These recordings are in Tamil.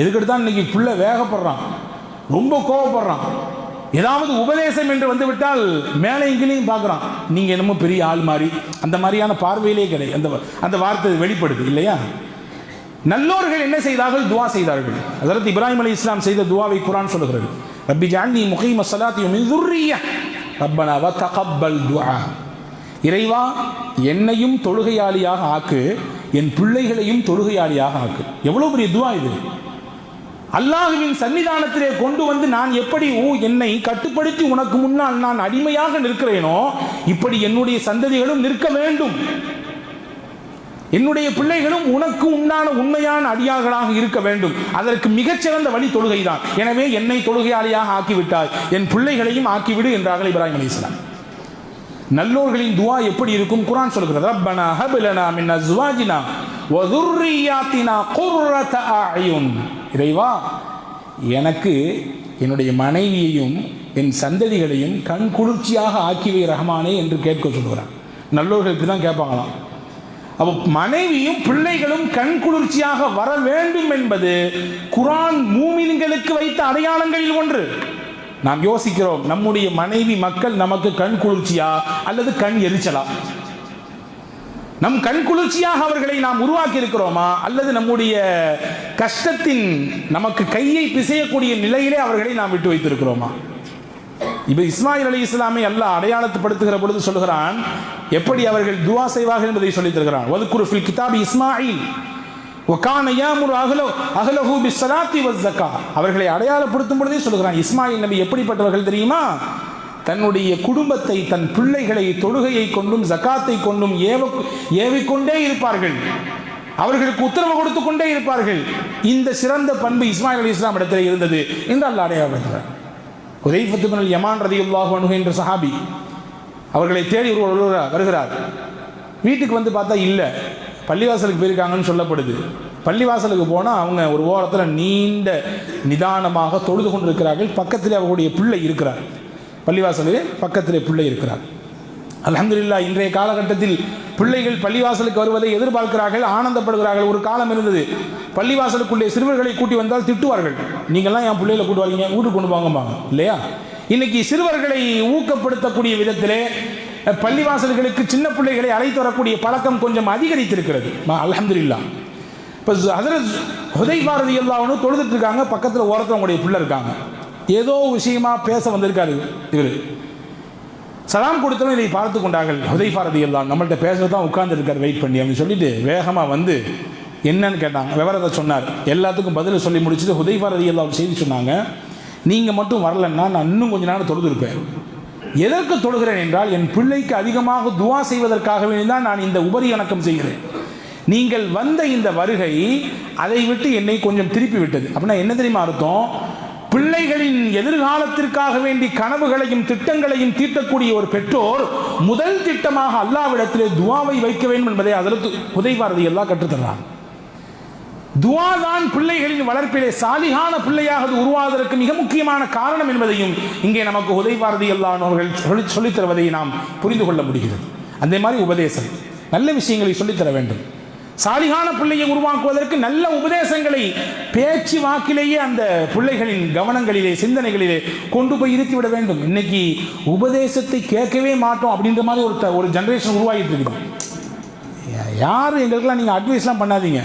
எதுக்கிட்டு தான் இன்னைக்கு புள்ள வேகப்படுறான். ரொம்ப கோவப்படுறான். ஏதாவது உபதேசம் என்று வந்து விட்டால் மேலே இங்கேயும் பார்க்குறான். நீங்கள் என்னமோ பெரிய ஆள் மாதிரி. அந்த மாதிரியான பார்வையிலே கிடையாது அந்த அந்த வார்த்தை வெளிப்படுது இல்லையா? நல்லோர்கள் என்ன செய்தார்கள்? துவா செய்தார்கள். அதற்கு இப்ராஹிம் அலி இஸ்லாம் செய்த துவாவை குரான் சொல்லுகிறது. ரப்பி ஜான்னி முகைம சலாத்தி மின் தகப்பல் துவா. இறைவா என்னையும் தொழுகையாளியாக ஆக்கு என் பிள்ளைகளையும் தொழுகையாளியாக ஆக்கு. எவ்வளோ பெரிய துவா இது? அல்லாஹுவின் சன்னிதானத்திலே கொண்டு வந்து நான் எப்படி ஊ என்னை கட்டுப்படுத்தி உனக்கு முன்னால் நான் அடிமையாக நிற்கிறேனோ இப்படி என்னுடைய சந்ததிகளும் நிற்க வேண்டும். என்னுடைய பிள்ளைகளும் உனக்கு உண்டான உண்மையான அடியார்களாக இருக்க வேண்டும். அதற்கு மிகச்சிறந்த வழி தொழுகைதான். எனவே என்னை தொழுகையாளியாக ஆக்கிவிட்டார் என் பிள்ளைகளையும் ஆக்கிவிடு என்றார்கள் இப்ராஹிம் அலிஸ்லாம் நல்லோர்களின் துவா எப்படி இருக்கும்? குரான் சொல்கிறது ரப்பனா ஹபிலனா மின் அஸ்வாஜினா வதுர்ரியாத்தினா குர்ரத அயுன் இறைவா எனக்கு என்னுடைய மனைவியையும் என் சந்ததிகளையும் கண் குளிர்ச்சியாக ஆக்கிவை ரஹ்மானே என்று கேட்க சொல்கிறான் நல்லோர்களுக்கு தான் கேட்பாங்களாம். அப்போ மனைவியும் பிள்ளைகளும் கண் குளிர்ச்சியாக வர வேண்டும் என்பது குரான் மூமின்களுக்கு வைத்த அடையாளங்களில் ஒன்று. நாம் யோசிக்கிறோம் நம்முடைய மனைவி மக்கள் நமக்கு கண் குளிர்ச்சியா அல்லது கண் எரிச்சலா? நம் கண் குளிர்ச்சியாக அவர்களை நாம் உருவாக்கி இருக்கிறோமா அல்லது நம்முடைய கஷ்டத்தின் நமக்கு கையை பிசையக்கூடிய நிலையிலே அவர்களை நாம் விட்டு வைத்திருக்கிறோமா? இப்போ இஸ்மாயில் அலி இஸ்லாமை அல்லாஹ் அடையாளத்துப்படுத்துகிற பொழுது சொல்கிறான் எப்படி அவர்கள் துவா செய்வார்கள் என்பதை சொல்லித் தருகிறான். ஒதுக்குரு ஃபில் கிதாபி இஸ்மாயில் ஒகான அகலோ அகலஹூ பி சலாத்தி வஸ்ஸக்கா அவர்களை அடையாளப்படுத்தும் பொழுதே சொல்கிறான் இஸ்மாயில் நபி எப்படிப்பட்டவர்கள் தெரியுமா? தன்னுடைய குடும்பத்தை தன் பிள்ளைகளை தொழுகையை கொண்டும் ஜக்காத்தை கொண்டும் ஏவ ஏவிக்கொண்டே இருப்பார்கள். அவர்களுக்கு உத்தரவு கொடுத்து கொண்டே இருப்பார்கள். இந்த சிறந்த பண்பு இஸ்மாயில் அலி இஸ்லாம் இடத்தில் இருந்தது என்று அல்லாஹ் அடையாளப்படுத்துகிறார் உதைஃபத்துபனல் யமான் ரதியுல்லாஹு அனுகு என்ற சஹாபி அவர்களை தேடி ஒருவர் வருகிறார் வருகிறார். வீட்டுக்கு வந்து பார்த்தா இல்லை. பள்ளிவாசலுக்கு போயிருக்காங்கன்னு சொல்லப்படுது. பள்ளிவாசலுக்கு போனால் அவங்க ஒரு ஓரத்தில் நீண்ட நிதானமாக தொழுது கொண்டிருக்கிறார்கள். பக்கத்தில் அவர்களுடைய பிள்ளை இருக்கிறார். பள்ளிவாசலுக்கு பக்கத்திலே பிள்ளை இருக்கிறார். அலமதுல்லா இன்றைய காலகட்டத்தில் பிள்ளைகள் பள்ளிவாசலுக்கு வருவதை எதிர்பார்க்கிறார்கள் ஆனந்தப்படுகிறார்கள். ஒரு காலம் இருந்தது. பள்ளிவாசலுக்குள்ளே சிறுவர்களை கூட்டி வந்தால் திட்டுவார்கள். நீங்கள்லாம் என் பிள்ளைகளை கூட்டு வரீங்க வீட்டுக்கு கொண்டு வாங்கம்பாங்க இல்லையா? இன்னைக்கு சிறுவர்களை ஊக்கப்படுத்தக்கூடிய விதத்திலே பள்ளிவாசல்களுக்கு சின்ன பிள்ளைகளை அழைத்து வரக்கூடிய பழக்கம் கொஞ்சம் அதிகரித்திருக்கிறது. அலமதுல்லா இப்போ ஹசரத் ஹுதை பாரதி எல்லாவனும் தொழுதுட்டு இருக்காங்க. பக்கத்தில் ஓரத்தவங்களுடைய பிள்ளை இருக்காங்க. ஏதோ விஷயமா பேச வந்திருக்காரு இவர். சலாம் கொடுத்தவன் இதை பார்த்து கொண்டார்கள். ஹுதைஃபாரதி எல்லாம் நம்மள்ட்ட பேசுறது தான் உட்கார்ந்துருக்கார். வெயிட் பண்ணி அப்படின்னு சொல்லிட்டு வேகமாக வந்து என்னன்னு கேட்டாங்க. விவரத்தை சொன்னார். எல்லாத்துக்கும் பதில் சொல்லி முடிச்சுட்டு ஹுதைஃபாரதி எல்லாம் ஒரு செய்தி சொன்னாங்க. நீங்கள் மட்டும் வரலன்னா நான் இன்னும் கொஞ்ச நேரம் தொழுதுருப்பேன். எதற்கு தொழுகிறேன் என்றால் என் பிள்ளைக்கு அதிகமாக துவா செய்வதற்காக வேண்டிதான் நான் இந்த உபரி வணக்கம் செய்கிறேன். நீங்கள் வந்த இந்த வருகை அதை விட்டு என்னை கொஞ்சம் திருப்பி விட்டது. அப்படின்னா என்ன தெரியுமா அர்த்தம்? பிள்ளைகளின் எதிர்காலத்திற்காக வேண்டி கனவுகளையும் திட்டங்களையும் தீட்டக்கூடிய ஒரு பெற்றோர் முதல் திட்டமாக அல்லாவிடத்திலே துவாவை வைக்க வேண்டும் என்பதை அதற்கு உதய்பாரதி எல்லாம் கற்றுத்தர்றாங்க. துவா தான் பிள்ளைகளின் வளர்ப்பிலே சாலிகான பிள்ளையாக அது உருவாவதற்கு மிக முக்கியமான காரணம் என்பதையும் இங்கே நமக்கு உதய்பாரதி அல்லானவர்கள் சொல்லி சொல்லித் தருவதை நாம் புரிந்து கொள்ள முடிகிறது. அந்த மாதிரி உபதேசம். நல்ல விஷயங்களை சொல்லித்தர வேண்டும். சாலிகான பிள்ளையை உருவாக்குவதற்கு நல்ல உபதேசங்களை பேச்சு வாக்கிலேயே அந்த பிள்ளைகளின் கவனங்களிலே சிந்தனைகளிலே கொண்டு போய் இருத்தி விட வேண்டும். இன்னைக்கு உபதேசத்தை கேட்கவே மாட்டோம் அப்படின்ற மாதிரி ஒரு ஒரு ஜென்ரேஷன் உருவாகிட்டு இருக்குது. யாரும் எங்களுக்கெல்லாம் நீங்கள் அட்வைஸ்லாம் பண்ணாதீங்க.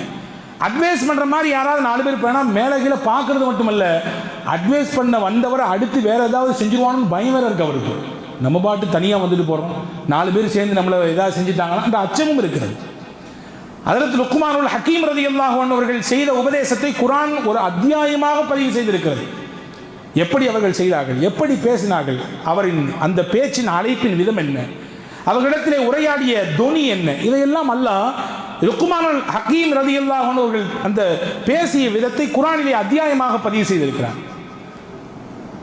அட்வைஸ் பண்ணுற மாதிரி யாராவது நாலு பேர் போனால் மேலே கீழே பார்க்கறது மட்டுமல்ல. அட்வைஸ் பண்ண வந்தவரை அடுத்து வேறு ஏதாவது செஞ்சுருவானுன்னு பயம் வேற இருக்கு அவருக்கு. நம்ம பாட்டு தனியாக வந்துட்டு போகிறோம் நாலு பேர் சேர்ந்து நம்மளை ஏதாவது செஞ்சுட்டாங்கன்னா அந்த அச்சமும் இருக்கிறது. அதற்கு லுக்குமானுல் ஹக்கீம் ரதி அவர்கள் செய்த உபதேசத்தை குரான் ஒரு அத்தியாயமாக பதிவு செய்திருக்கிறது. எப்படி அவர்கள் செய்தார்கள்? எப்படி பேசினார்கள்? அவரின் அந்த பேச்சின் அழைப்பின் விதம் என்ன? அவர்களிடத்திலே உரையாடிய தொனி என்ன? இதையெல்லாம் அல்லாஹ் லுக்குமானுல் ஹக்கீம் ரதி அவர்கள் அந்த பேசிய விதத்தை குரானிலே அத்தியாயமாக பதிவு செய்திருக்கிறார்.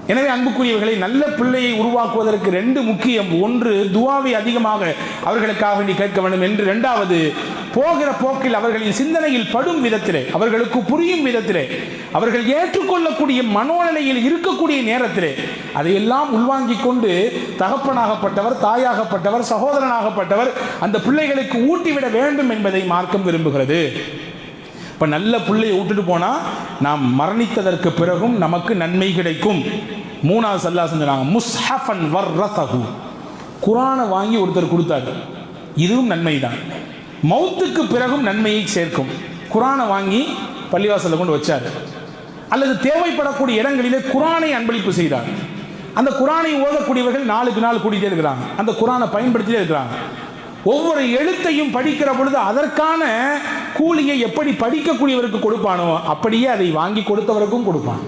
எனவே அன்புக்குரியவர்களை நல்ல பிள்ளையை உருவாக்குவதற்கு ரெண்டு முக்கியம். ஒன்று துவாவை அதிகமாக அவர்களுக்காக வேண்டி கேட்க வேண்டும் என்று. இரண்டாவது போகிற போக்கில் அவர்களின் சிந்தனையில் படும் விதத்திலே அவர்களுக்கு புரியும் விதத்திலே அவர்கள் ஏற்றுக்கொள்ளக்கூடிய மனோநிலையில் இருக்கக்கூடிய நேரத்திலே அதையெல்லாம் உள்வாங்கிக் கொண்டு தகப்பனாகப்பட்டவர் தாயாகப்பட்டவர் சகோதரனாகப்பட்டவர் அந்த பிள்ளைகளுக்கு ஊட்டிவிட வேண்டும் என்பதை மார்க்கம் விரும்புகிறது. இப்போ நல்ல பிள்ளையை விட்டுட்டு போனால் நாம் மரணித்ததற்கு பிறகும் நமக்கு நன்மை கிடைக்கும். மூணாவது சல்லா செஞ்சாங்க முஸ்ஹஃபன் ரசகு குரானை வாங்கி ஒருத்தர் கொடுத்தாரு. இதுவும் நன்மை தான் மௌத்துக்கு பிறகும் நன்மையை சேர்க்கும். குரானை வாங்கி பள்ளிவாசலில் கொண்டு வச்சார். அல்லது தேவைப்படக்கூடிய இடங்களிலே குரானை அன்பளிப்பு செய்தார். அந்த குரானை ஓதக்கூடியவர்கள் நாளுக்கு நாள் கூட்டிகிட்டே இருக்கிறாங்க. அந்த குரானை பயன்படுத்திட்டே இருக்கிறாங்க. ஒவ்வொரு எழுத்தையும் படிக்கிற பொழுது அதற்கான கூலியை எப்படி படிக்கக்கூடியவருக்கு கொடுப்பானோ அப்படியே அதை வாங்கி கொடுத்தவருக்கும் கொடுப்பான்.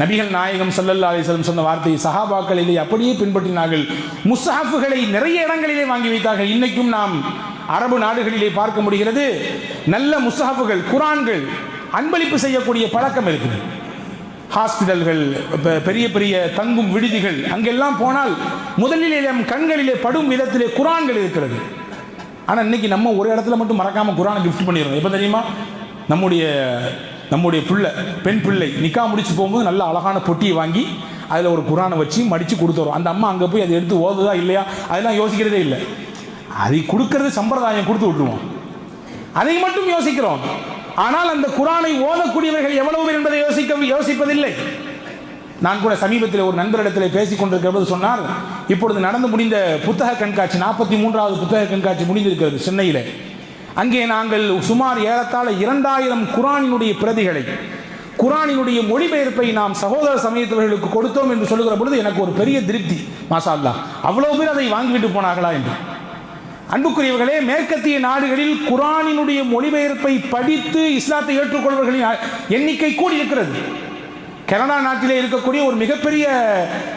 நபிகள் நாயகம் சல்லல்லா அலிஸ்லம் சொன்ன வார்த்தை சஹாபாக்களிலே அப்படியே பின்பற்றினார்கள். முசாஃபுகளை நிறைய இடங்களிலே வாங்கி வைத்தார்கள். இன்னைக்கும் நாம் அரபு நாடுகளிலே பார்க்க முடிகிறது. நல்ல முஸ்ஹாஃபுகள் குரான்கள் அன்பளிப்பு செய்யக்கூடிய பழக்கம் இருக்குது. ஹாஸ்பிட்டல்கள் பெரிய பெரிய தங்கும் விடுதிகள் அங்கெல்லாம் போனால் முதலிலே நம் கண்களிலே படும் விதத்திலே குரான்கள் இருக்கிறது. ஆனால் இன்னைக்கு நம்ம ஒரு இடத்துல மட்டும் மறக்காமல் குரானை கிஃப்ட் பண்ணிடுறோம். எப்போ தெரியுமா? நம்முடைய நம்முடைய பிள்ளை பெண் பிள்ளை நிக்கா முடிச்சு போகும்போது நல்ல அழகான பொட்டியை வாங்கி அதில் ஒரு குரானை வச்சு மடித்து கொடுத்துறோம் அந்த அம்மா அங்கே போய் அதை எடுத்து ஓதுதா இல்லையா? அதெல்லாம் யோசிக்கிறதே இல்லை. அதை கொடுக்கறது சம்பிரதாயம் கொடுத்து விட்டுருவோம். அதை மட்டும் யோசிக்கிறோம். ஆனால் அந்த குரானை ஓதக்கூடியவர்கள் எவ்வளவு பேர் என்பதை யோசிக்க யோசிப்பதில்லை. நான் கூட சமீபத்தில் ஒரு நண்பரிடத்தில் பேசிக் கொண்டிருக்கிறது சொன்னார் இப்பொழுது நடந்து முடிந்த புத்தக கண்காட்சி நாற்பத்தி மூன்றாவது புத்தக கண்காட்சி முடிந்திருக்கிறது சென்னையில். அங்கே நாங்கள் சுமார் ஏறத்தாழ இரண்டாயிரம் குரானினுடைய பிரதிகளை குரானினுடைய மொழிபெயர்ப்பை நாம் சகோதர சமயத்தவர்களுக்கு கொடுத்தோம் என்று சொல்லுகிற பொழுது எனக்கு ஒரு பெரிய திருப்தி. மாஷா அவ்வளோ பேர் அதை வாங்கிவிட்டு போனார்களா என்று. அன்புக்குரியவர்களே மேற்கத்திய நாடுகளில் குரானினுடைய மொழிபெயர்ப்பை படித்து இஸ்லாத்தை ஏற்றுக்கொள்வர்களின் எண்ணிக்கை கூடி இருக்கிறது கனடா நாட்டிலே இருக்கக்கூடிய ஒரு மிகப்பெரிய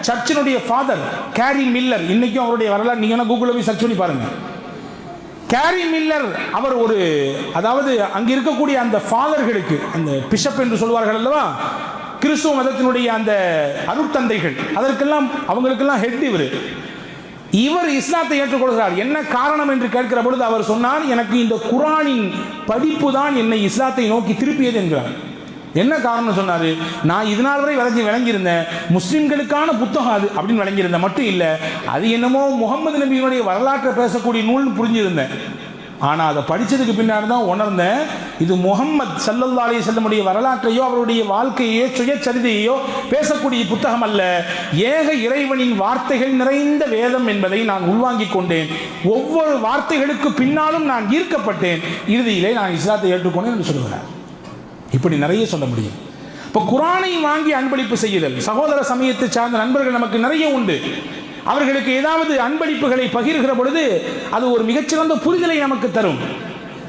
சர்ச்சினுடைய ஃபாதர் கேரி மில்லர் இன்னைக்கும் அவருடைய வரலாறு நீங்க கூகுளில் போய் சர்ச் பண்ணி பாருங்க. கேரி மில்லர் அவர் ஒரு அதாவது அங்க இருக்கக்கூடிய அந்த ஃபாதர்களுக்கு அந்த பிஷப் என்று சொல்வார்கள் அல்லவா? கிறிஸ்துவ மதத்தினுடைய அந்த அருட்தந்தைகள். அதற்கெல்லாம் அவங்களுக்கெல்லாம் ஹெட் இவர். இவர் இஸ்லாத்தை ஏற்றுக்கொள்கிறார். என்ன காரணம் என்று கேட்கிற பொழுது அவர் சொன்னார் எனக்கு இந்த குரானின் படிப்பு தான் என்னை இஸ்லாத்தை நோக்கி திருப்பியது என்கிறார். என்ன காரணம் சொன்னாரு? நான் இதனால் வரை விளங்கி விளங்கியிருந்தேன். முஸ்லிம்களுக்கான புத்தகம் அது அப்படின்னு விளங்கியிருந்தேன். மட்டும் இல்லை அது என்னமோ முகமது நபியினுடைய வரலாற்றை பேசக்கூடிய நூல்னு புரிஞ்சிருந்தேன். ஆனால் அதை படித்ததுக்கு பின்னாடி தான் உணர்ந்தேன் இது முகம்மது சல்லல்லா அலி செல்லமுடைய வரலாற்றையோ அவருடைய வாழ்க்கையோ சுயச்சரிதையோ பேசக்கூடிய புத்தகம் அல்ல. ஏக இறைவனின் வார்த்தைகள் நிறைந்த வேதம் என்பதை நான் உள்வாங்கிக் கொண்டேன். ஒவ்வொரு வார்த்தைகளுக்கு பின்னாலும் நான் ஈர்க்கப்பட்டேன். இறுதியிலே நான் இஸ்லாத்தை ஏற்றுக்கொண்டேன் என்று சொல்லுகிறேன் இப்படி நிறைய சொல்ல முடியும். இப்போ குரானை வாங்கி அன்பளிப்பு செய்யுதல் சகோதர சமயத்தை சார்ந்த நண்பர்கள் நமக்கு நிறைய உண்டு. அவர்களுக்கு ஏதாவது அன்பளிப்புகளை பகிர்கிற பொழுது அது ஒரு மிகச்சிறந்த புரிதலை நமக்கு தரும்.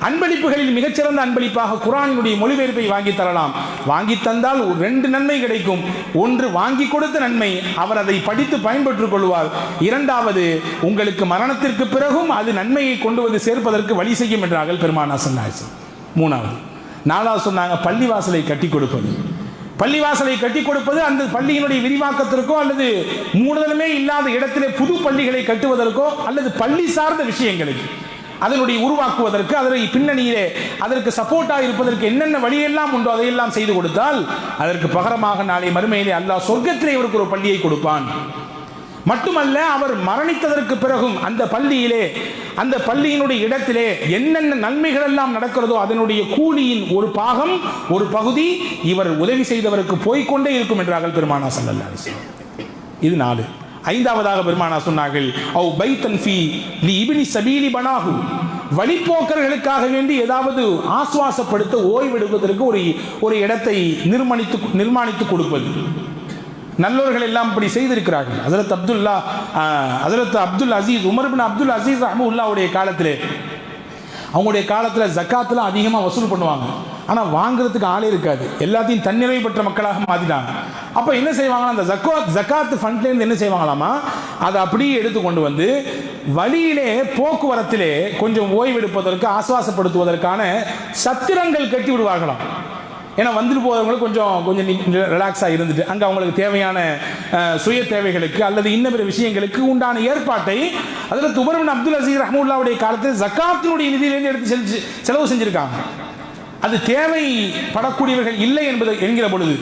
அன்பளிப்புகளில் மிகச்சிறந்த அன்பளிப்பாக குரானினுடைய மொழிபெயர்ப்பை வாங்கி தரலாம். வாங்கி தந்தால் ஒரு ரெண்டு நன்மை கிடைக்கும். ஒன்று வாங்கி கொடுத்த நன்மை அவர் அதை படித்து பயன்பெற்றுக் கொள்வார். இரண்டாவது உங்களுக்கு மரணத்திற்கு பிறகும் அது நன்மையை கொண்டு வந்து சேர்ப்பதற்கு வழி செய்யும் என்றார்கள் பெருமானா சொன்னாச்சு மூணாவது நாலாவது சொன்னாங்க பள்ளிவாசலை கட்டி கொடுப்பது. பள்ளிவாசலை கட்டி கொடுப்பது அந்த பள்ளியினுடைய விரிவாக்கத்திற்கோ அல்லது மூடுதலுமே இல்லாத இடத்திலே புது பள்ளிகளை கட்டுவதற்கோ அல்லது பள்ளி சார்ந்த விஷயங்களுக்கு அதனுடைய உருவாக்குவதற்கு அதனுடைய பின்னணியிலே அதற்கு சப்போர்ட்டாக இருப்பதற்கு என்னென்ன வழியெல்லாம் உண்டோ அதையெல்லாம் செய்து கொடுத்தால் அதற்கு பகரமாக நாளை மறுமையிலே அல்லாஹ் சொர்க்கத்திலே இவருக்கு ஒரு பள்ளியை கொடுப்பான். மட்டுமல்ல அவர் மரணித்ததற்கு பிறகும் அந்த பள்ளியிலே அந்த பள்ளியினுடைய இடத்திலே என்னென்ன நன்மைகள் எல்லாம் நடக்கிறதோ அதனுடைய கூலியின் ஒரு பாகம் ஒரு பகுதி இவர் உதவி செய்தவருக்கு போய்க்கொண்டே இருக்கும் என்றார்கள் பெருமானா சல்லல்லா இது நாலு. ஐந்தாவதாக பெருமானா சொன்னார்கள் அவ் பைத்தன் ஃபி லி இப்னி சபீலி வழிப்போக்கர்களுக்காக வேண்டி ஏதாவது ஆசுவாசப்படுத்த ஓய்வெடுப்பதற்கு ஒரு ஒரு இடத்தை நிர்மாணித்து நிர்மாணித்து கொடுப்பது. நல்லவர்கள் எல்லாம் இப்படி செய்திருக்கிறார்கள். அதரத் அப்துல்லா அதரத் அப்துல் அசீஸ் உமர்பின் அப்துல் அசீஸ் ரஹமுல்லாவுடைய காலத்திலே அவங்களுடைய காலத்தில் ஜக்காத்தில் அதிகமாக வசூல் பண்ணுவாங்க. ஆனால் வாங்குறதுக்கு ஆளே இருக்காது. எல்லாத்தையும் தன்னிறை பெற்ற மக்களாக மாற்றிட்டாங்க அப்போ என்ன செய்வாங்கன்னா அந்த ஜக்காத் ஜக்காத் ஃபண்ட்லேருந்து என்ன செய்வாங்களாமா அதை அப்படியே எடுத்து கொண்டு வந்து வழியிலே போக்குவரத்திலே கொஞ்சம் ஓய்வெடுப்பதற்கு ஆசுவாசப்படுத்துவதற்கான சத்திரங்கள் கட்டி விடுவார்களாம் ஏன்னா வந்துட்டு போகிறவங்களுக்கு கொஞ்சம் கொஞ்சம் ரிலாக்ஸாக இருந்துட்டு அங்கே அவங்களுக்கு தேவையான சுய தேவைகளுக்கு அல்லது இன்ன பிற விஷயங்களுக்கு உண்டான ஏற்பாட்டை அதில் துபர்பின் அப்துல் அசீஸ் ரஹமுல்லாவுடைய காலத்தில் ஜக்காத்தினுடைய நிதியிலேருந்து எடுத்து செஞ்சு செலவு செஞ்சுருக்காங்க. அது தேவைப்படக்கூடியவர்கள் இல்லை என்பது என்கிற பொழுது.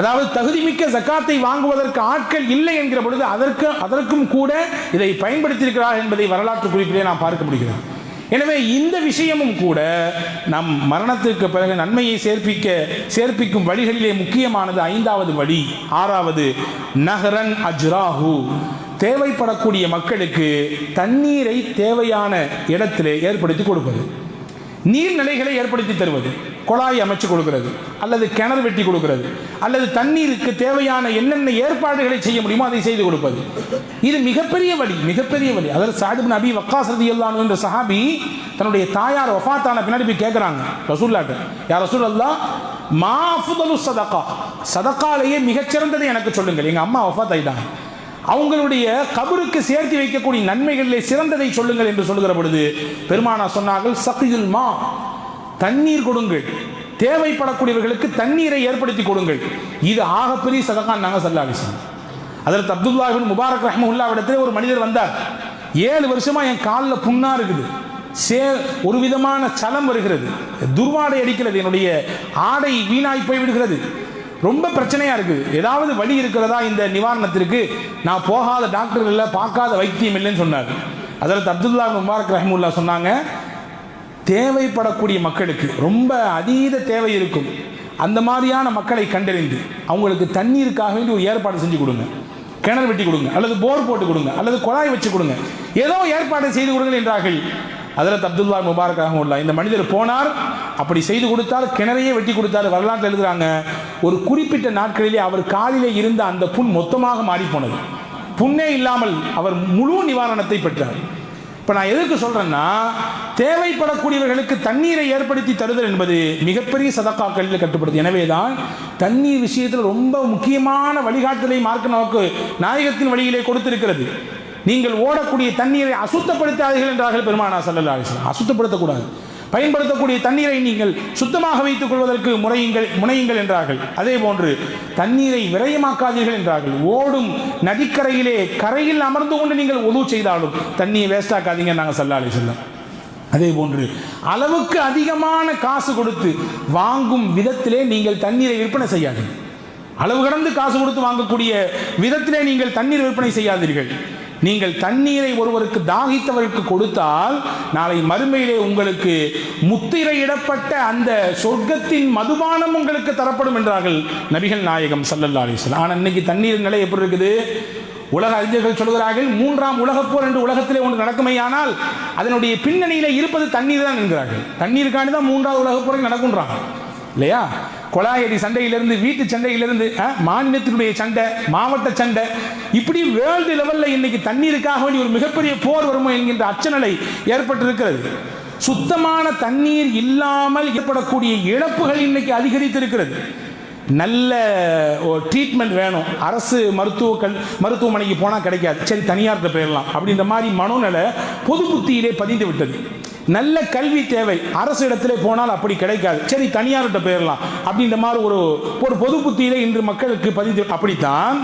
அதாவது தகுதிமிக்க ஜக்காத்தை வாங்குவதற்கு ஆட்கள் இல்லை என்கிற பொழுது அதற்கு அதற்கும் கூட இதை பயன்படுத்தியிருக்கிறார் என்பதை வரலாற்று குறிப்பிலே நாம் பார்க்க முடிகிறது. எனவே இந்த விஷயமும் கூட நம் மரணத்திற்கு பிறகு நன்மையை சேர்ப்பிக்க சேர்ப்பிக்கும் வழிகளிலே முக்கியமானது ஐந்தாவது வழி ஆறாவது நகரன் அஜ்ராஹு. தேவைப்படக்கூடிய மக்களுக்கு தண்ணீரை தேவையான இடத்திலே ஏற்படுத்தி கொடுப்பது. நீர்நிலைகளை ஏற்படுத்தி தருவது. குழாய் அமைச்சு கொடுக்கிறது அல்லது கிணறு வெட்டி கொடுக்கிறது அல்லது தண்ணீருக்கு தேவையான என்னென்ன ஏற்பாடுகளை செய்ய முடியுமோ அதை செய்து கொடுப்பது. இது மிகப்பெரிய வழி மிகப்பெரிய வழி. அதாவது சாதிபின் அபி வக்காஸ் ரதியல்லானு என்ற சஹாபி தன்னுடைய தாயார் வஃபாத்தான பின்னாடி போய் கேட்குறாங்க ரசூல்லாட்ட யார் ரசூல் அல்லா மாஃபுதலு சதக்கா சதக்காலேயே மிகச்சிறந்ததை எனக்கு சொல்லுங்கள். எங்கள் அம்மா ஒஃபாத் ஆயிட்டாங்க அவங்களுடைய கபருக்கு சேர்த்து வைக்கக்கூடிய நன்மைகளிலே சிறந்ததை சொல்லுங்கள் என்று சொல்லுகிற பொழுது பெருமானா சொன்னார்கள் சகியுல் மா. தண்ணீர் கொடுங்கள். தேவைப்படக்கூடியவர்களுக்கு தண்ணீரை ஏற்படுத்தி கொடுங்கள். இது ஆகப்பெரிய சதகான் நாங்கள் சல்லாலிசன் அதற்கு அப்துல்லாஹின் முபாரக் ரஹ்முல்லாவிடத்தில் ஒரு மனிதர் வந்தார். ஏழு வருஷமா என் காலில் புண்ணா இருக்குது. சே ஒரு விதமான சலம் வருகிறது. துர்வாடை அடிக்கிறது. என்னுடைய ஆடை வீணாய் போய் விடுகிறது ரொம்ப பிரச்சனையாக இருக்குது. ஏதாவது வழி இருக்கிறதா இந்த நிவாரணத்திற்கு? நான் போகாத டாக்டர் இல்லை பார்க்காத வைத்தியம் இல்லைன்னு சொன்னார். அதற்கு அப்துல்லா முபாரக் ரஹமுல்லா சொன்னாங்க தேவைப்படக்கூடிய மக்களுக்கு ரொம்ப அதீத தேவை இருக்கும். அந்த மாதிரியான மக்களை கண்டறிந்து அவங்களுக்கு தண்ணீருக்காக வேண்டி ஒரு ஏற்பாடு செஞ்சு கொடுங்க. கிணறு வெட்டி கொடுங்க அல்லது போர் போட்டு கொடுங்க அல்லது குழாய் வச்சு கொடுங்க. ஏதோ ஏற்பாடு செய்து கொடுங்கள் என்றார்கள். அதில் அப்துல்லா முபாரக்காக உள்ள இந்த மனிதர் போனார். அப்படி செய்து கொடுத்தால் கிணறையே வெட்டி கொடுத்தார் வரலாற்றில் எழுதுகிறாங்க ஒரு குறிப்பிட்ட நாட்களிலே அவர் காலிலே இருந்த அந்த புண் மொத்தமாக மாறிப்போனது. புண்ணே இல்லாமல் அவர் முழு நிவாரணத்தை பெற்றார். இப்போ நான் எதுக்கு சொல்கிறேன்னா தேவைப்படக்கூடியவர்களுக்கு தண்ணீரை ஏற்படுத்தி தருதல் என்பது மிகப்பெரிய சதக்காக்களில் கட்டுப்படுது. எனவே தான் தண்ணீர் விஷயத்தில் ரொம்ப முக்கியமான வழிகாட்டுதலை மார்க்க நமக்கு நாயகத்தின் வழியிலே கொடுத்திருக்கிறது. நீங்கள் ஓடக்கூடிய தண்ணீரை அசுத்தப்படுத்தாதீர்கள் என்றார்கள் பெருமானா சல்லல்லா அசுத்தப்படுத்தக்கூடாது. பயன்படுத்தக்கூடிய தண்ணீரை நீங்கள் சுத்தமாக வைத்துக் கொள்வதற்கு முறையுங்கள் முனையுங்கள் என்றார்கள். அதே போன்று தண்ணீரை விரயமாக்காதீர்கள் என்றார்கள். ஓடும் நதிக்கரையிலே கரையில் அமர்ந்து கொண்டு நீங்கள் உதவு செய்தாலும் தண்ணியை வேஸ்டாக்காதீங்க நாங்கள் சல்லாலை செல்லம் அதே போன்று அளவுக்கு அதிகமான காசு கொடுத்து வாங்கும் விதத்திலே நீங்கள் தண்ணீரை விற்பனை செய்யாதீர்கள். அளவு கடந்து காசு கொடுத்து வாங்கக்கூடிய விதத்திலே நீங்கள் தண்ணீர் விற்பனை செய்யாதீர்கள். நீங்கள் தண்ணீரை ஒருவருக்கு தாகித்தவருக்கு கொடுத்தால் நாளை மறுமையிலே உங்களுக்கு முத்திரையிடப்பட்ட அந்த சொர்க்கத்தின் மதுபானம் உங்களுக்கு தரப்படும் என்றார்கள் நபிகள் நாயகம் சல்லல்லா அலிஸ்லாம் ஆனால் இன்னைக்கு தண்ணீர் நிலை எப்படி இருக்குது? உலக அறிஞர்கள் சொல்கிறார்கள் மூன்றாம் உலகப்போர் என்று உலகத்திலே ஒன்று நடக்குமையானால் அதனுடைய பின்னணியில் இருப்பது தண்ணீர் தான் என்கிறார்கள். தண்ணீருக்காண்டி தான் மூன்றாவது உலகப்போரை நடக்குன்றாங்க இல்லையா? கொலாயடி சண்டையிலிருந்து வீட்டு சண்டையிலிருந்து மாநிலத்தினுடைய சண்டை மாவட்ட சண்டை இப்படி வேர்ல்டு லெவலில் இன்னைக்கு தண்ணீருக்காக வேண்டிய ஒரு மிகப்பெரிய போர் வருமோ என்கின்ற அச்சநிலை ஏற்பட்டிருக்கிறது. சுத்தமான தண்ணீர் இல்லாமல் ஏற்படக்கூடிய இழப்புகள் இன்னைக்கு அதிகரித்திருக்கிறது. நல்ல ட்ரீட்மெண்ட் வேணும். அரசு மருத்துவ கல் மருத்துவமனைக்கு போனால் கிடைக்காது. சரி தனியார்கிட்ட போயிடலாம். அப்படின்ற மாதிரி மனோநிலை பொது புத்தியிலே பதிந்து விட்டது நல்ல கல்வி தேவை. அரசு இடத்திலே போனால் அப்படி கிடைக்காது. சரி தனியார்கிட்ட போயிடலாம் அப்படின்ற மாதிரி ஒரு ஒரு பொது புத்தியிலே இன்று மக்களுக்கு பதிந்து அப்படித்தான்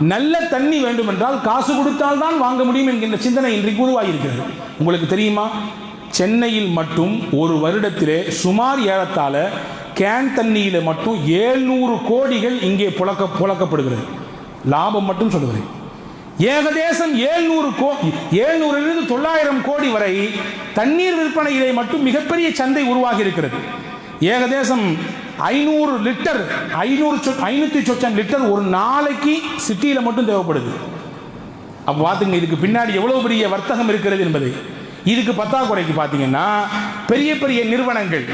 நல்ல தண்ணி வேண்டும் என்றால் காசு கொடுத்தால்தான் வாங்க முடியும் என்கின்ற சிந்தனை இன்றைக்கு உருவாகியிருக்கிறது. உங்களுக்கு தெரியுமா? சென்னையில் மட்டும் ஒரு வருடத்திலே சுமார் ஏறத்தாழ கேன் தண்ணியில் மட்டும் ஏழ்நூறு கோடிகள் இங்கே புழக்க புழக்கப்படுகிறது. லாபம் மட்டும் சொல்லுகிறேன். ஏகதேசம் ஏழ்நூறு கோ ஏழ்நூறிலிருந்து தொள்ளாயிரம் கோடி வரை தண்ணீர் விற்பனையிலே மட்டும் மிகப்பெரிய சந்தை உருவாகி இருக்கிறது ஏகதேசம் ஐநூறு லிட்டர் ஐநூறு சொ ஐநூற்றி சொச்சம் லிட்டர் ஒரு நாளைக்கு சிட்டியில் மட்டும் தேவைப்படுது. அப்போ பார்த்துங்க இதுக்கு பின்னாடி எவ்வளோ பெரிய வர்த்தகம் இருக்கிறது என்பது. இதுக்கு பத்தாக்குறைக்கு பார்த்தீங்கன்னா பெரிய பெரிய நிறுவனங்கள்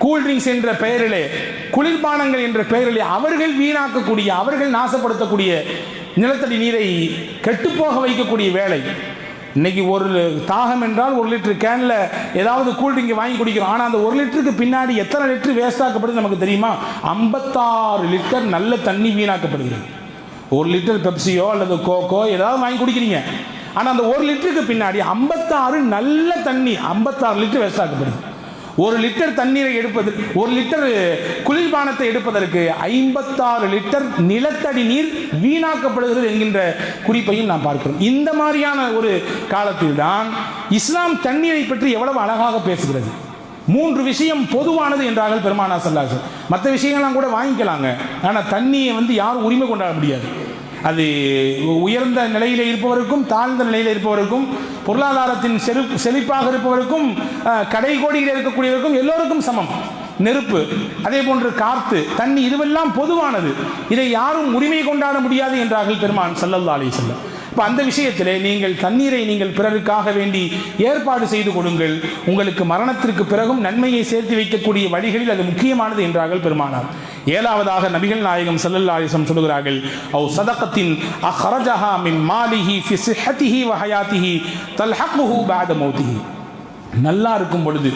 கூல்ட்ரிங்க்ஸ் என்ற பெயரிலே குளிர்பானங்கள் என்ற பெயரிலே அவர்கள் வீணாக்கக்கூடிய அவர்கள் நாசப்படுத்தக்கூடிய நிலத்தடி நீரை கெட்டுப்போக வைக்கக்கூடிய வேலை. இன்னைக்கு ஒரு தாகம் என்றால் ஒரு லிட்டர் கேனில் ஏதாவது கூல்ட்ரிங்க் வாங்கி குடிக்கிறோம். ஆனால் அந்த ஒரு லிட்டருக்கு பின்னாடி எத்தனை லிட்டர் வேஸ்ட் ஆக்கப்படுது நமக்கு தெரியுமா? ஐம்பத்தாறு லிட்டர் நல்ல தண்ணி வீணாக்கப்படுகிறது. ஒரு லிட்டர் பெப்சியோ அல்லது கோக்கோ ஏதாவது வாங்கி குடிக்கிறீங்க. ஆனால் அந்த ஒரு லிட்டருக்கு பின்னாடி ஐம்பத்தாறு நல்ல தண்ணி ஐம்பத்தாறு லிட்டர் வேஸ்ட் ஆக்கப்படுது. ஒரு லிட்டர் தண்ணீரை எடுப்பது ஒரு லிட்டர் குளிர்பானத்தை எடுப்பதற்கு ஐம்பத்தாறு லிட்டர் நிலத்தடி நீர் வீணாக்கப்படுகிறது என்கின்ற குறிப்பையும் நாம் பார்க்கிறோம். இந்த மாதிரியான ஒரு காலத்தில் தான் இஸ்லாம் தண்ணீரை பற்றி எவ்வளவு அழகாக பேசுகிறது. மூன்று விஷயம் பொதுவானது என்றார்கள் பெருமானா சல்லாசன் மற்ற விஷயங்கள்லாம் கூட வாங்கிக்கலாங்க. ஆனால் தண்ணியை வந்து யாரும் உரிமை கொண்டாட முடியாது. அது உயர்ந்த நிலையில் இருப்பவருக்கும் தாழ்ந்த நிலையில் இருப்பவருக்கும் பொருளாதாரத்தின் செரு செழிப்பாக இருப்பவருக்கும் கடை கோடியில் இருக்கக்கூடியவருக்கும் எல்லோருக்கும் சமம். நெருப்பு அதே போன்று காற்று தண்ணி இதுவெல்லாம் பொதுவானது. இதை யாரும் உரிமை கொண்டாட முடியாது என்றார்கள் பெருமான் சல்லல்லா அலி செல்லம் இப்போ அந்த விஷயத்திலே நீங்கள் தண்ணீரை நீங்கள் பிறருக்காக வேண்டி ஏற்பாடு செய்து கொடுங்கள். உங்களுக்கு மரணத்திற்கு பிறகும் நன்மையை சேர்த்து வைக்கக்கூடிய வழிகளில் அது முக்கியமானது என்றார்கள் பெருமானார். ஏழாவதாக நபிகள் நாயகம் ஸல்லல்லாஹு அலைஹி சொல்கிறார்கள் அவ் சதகத்தின் அஹரஜஹா மின் மாலிஹி ஃபி சிஹ்ஹதிஹி வ ஹயாத்திஹி தல்ஹக்குஹு பஅத மௌத்திஹி. நல்லா இருக்கும் பொழுது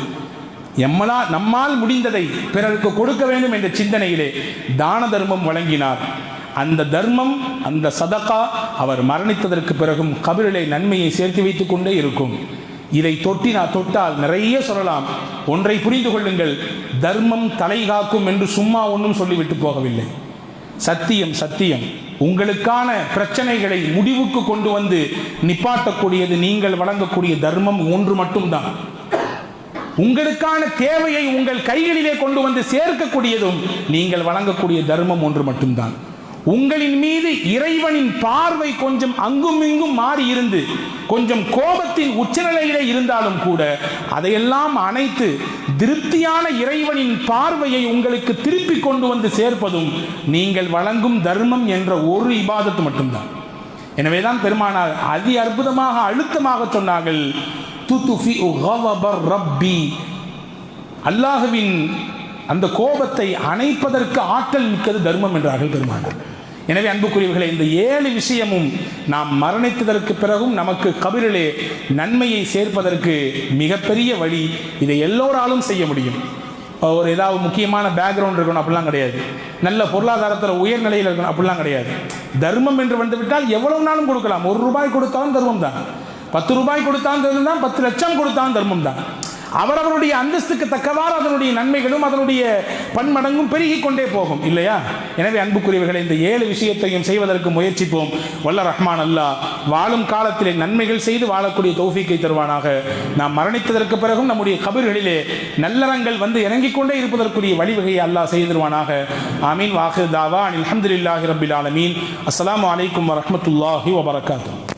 எம்மலா நம்மால் முடிந்ததை பிறருக்கு கொடுக்க வேண்டும் என்ற சிந்தனையிலே தான தர்மம் வழங்கினார். அந்த தர்மம் அந்த சதகா அவர் மரணித்ததற்கு பிறகும் கபிரிலே நன்மையை சேர்த்து வைத்துக் கொண்டே இருக்கும். இதை தொட்டி நான் தொட்டால் நிறைய சொல்லலாம். ஒன்றை புரிந்து கொள்ளுங்கள். தர்மம் தலை காக்கும் என்று சும்மா ஒன்றும் சொல்லிவிட்டு போகவில்லை. சத்தியம் சத்தியம். உங்களுக்கான பிரச்சனைகளை முடிவுக்கு கொண்டு வந்து நிப்பாட்டக்கூடியது நீங்கள் வழங்கக்கூடிய தர்மம் ஒன்று மட்டும்தான். உங்களுக்கான தேவையை உங்கள் கைகளிலே கொண்டு வந்து சேர்க்கக்கூடியதும் நீங்கள் வழங்கக்கூடிய தர்மம் ஒன்று மட்டும்தான். உங்களின் மீது இறைவனின் பார்வை கொஞ்சம் அங்கும் இங்கும் மாறி இருந்து கொஞ்சம் கோபத்தின் உச்சநிலையிலே இருந்தாலும் கூட அதையெல்லாம் அணைத்து திருப்தியான இறைவனின் பார்வையை உங்களுக்கு திருப்பி கொண்டு வந்து சேர்ப்பதும் நீங்கள் வழங்கும் தர்மம் என்ற ஒரு இபாதத்து மட்டும்தான். எனவேதான் பெருமானார் அதி அற்புதமாக அழுத்தமாக சொன்னார்கள் ரப்பி. அல்லாஹுவின் அந்த கோபத்தை அணைப்பதற்கு ஆற்றல் மிக்கது தர்மம் என்றார்கள் பெருமானார். எனவே அன்புக்குரியவர்களே இந்த ஏழு விஷயமும் நாம் மரணித்ததற்கு பிறகும் நமக்கு கபிரிலே நன்மையை சேர்ப்பதற்கு மிகப்பெரிய வழி இதை எல்லோராலும் செய்ய முடியும். ஒரு ஏதாவது முக்கியமான பேக்ரவுண்ட் இருக்கணும் அப்படிலாம் கிடையாது. நல்ல பொருளாதாரத்தில் உயர்நிலையில் இருக்கணும் அப்படிலாம் கிடையாது. தர்மம் என்று வந்துவிட்டால் எவ்வளவு நாளும் கொடுக்கலாம். ஒரு ரூபாய் கொடுத்தாலும் தர்மம் தான் பத்து ரூபாய் கொடுத்தாலும் தர்மம் தான் பத்து லட்சம் கொடுத்தாலும் தர்மம் தான் அவரவருடைய அந்தஸ்துக்கு தக்கவாறு அதனுடைய நன்மைகளும் அதனுடைய பன்மடங்கும் பெருகி கொண்டே போகும். இல்லையா? எனவே அன்புக்குரியவர்களை இந்த ஏழு விஷயத்தையும் செய்வதற்கு முயற்சிப்போம். வல்ல ரஹ்மான் அல்லாஹ் வாழும் காலத்திலே நன்மைகள் செய்து வாழக்கூடிய தௌஃபீக்கை தருவானாக. நாம் மரணித்ததற்கு பிறகும் நம்முடைய கபர்களிலே நல்லறங்கள் வந்து இறங்கிக் கொண்டே இருப்பதற்குரிய வழிவகையை அல்லாஹ் செய்து தருவானாக. ஆமீன். வாஹிர் தாவா அனில் அஹமதுல்லாஹி ரபில் ஆலமீன். அஸ்லாம் அலைக்கும் வரமத்துல்லாஹி வபரகாத்தூ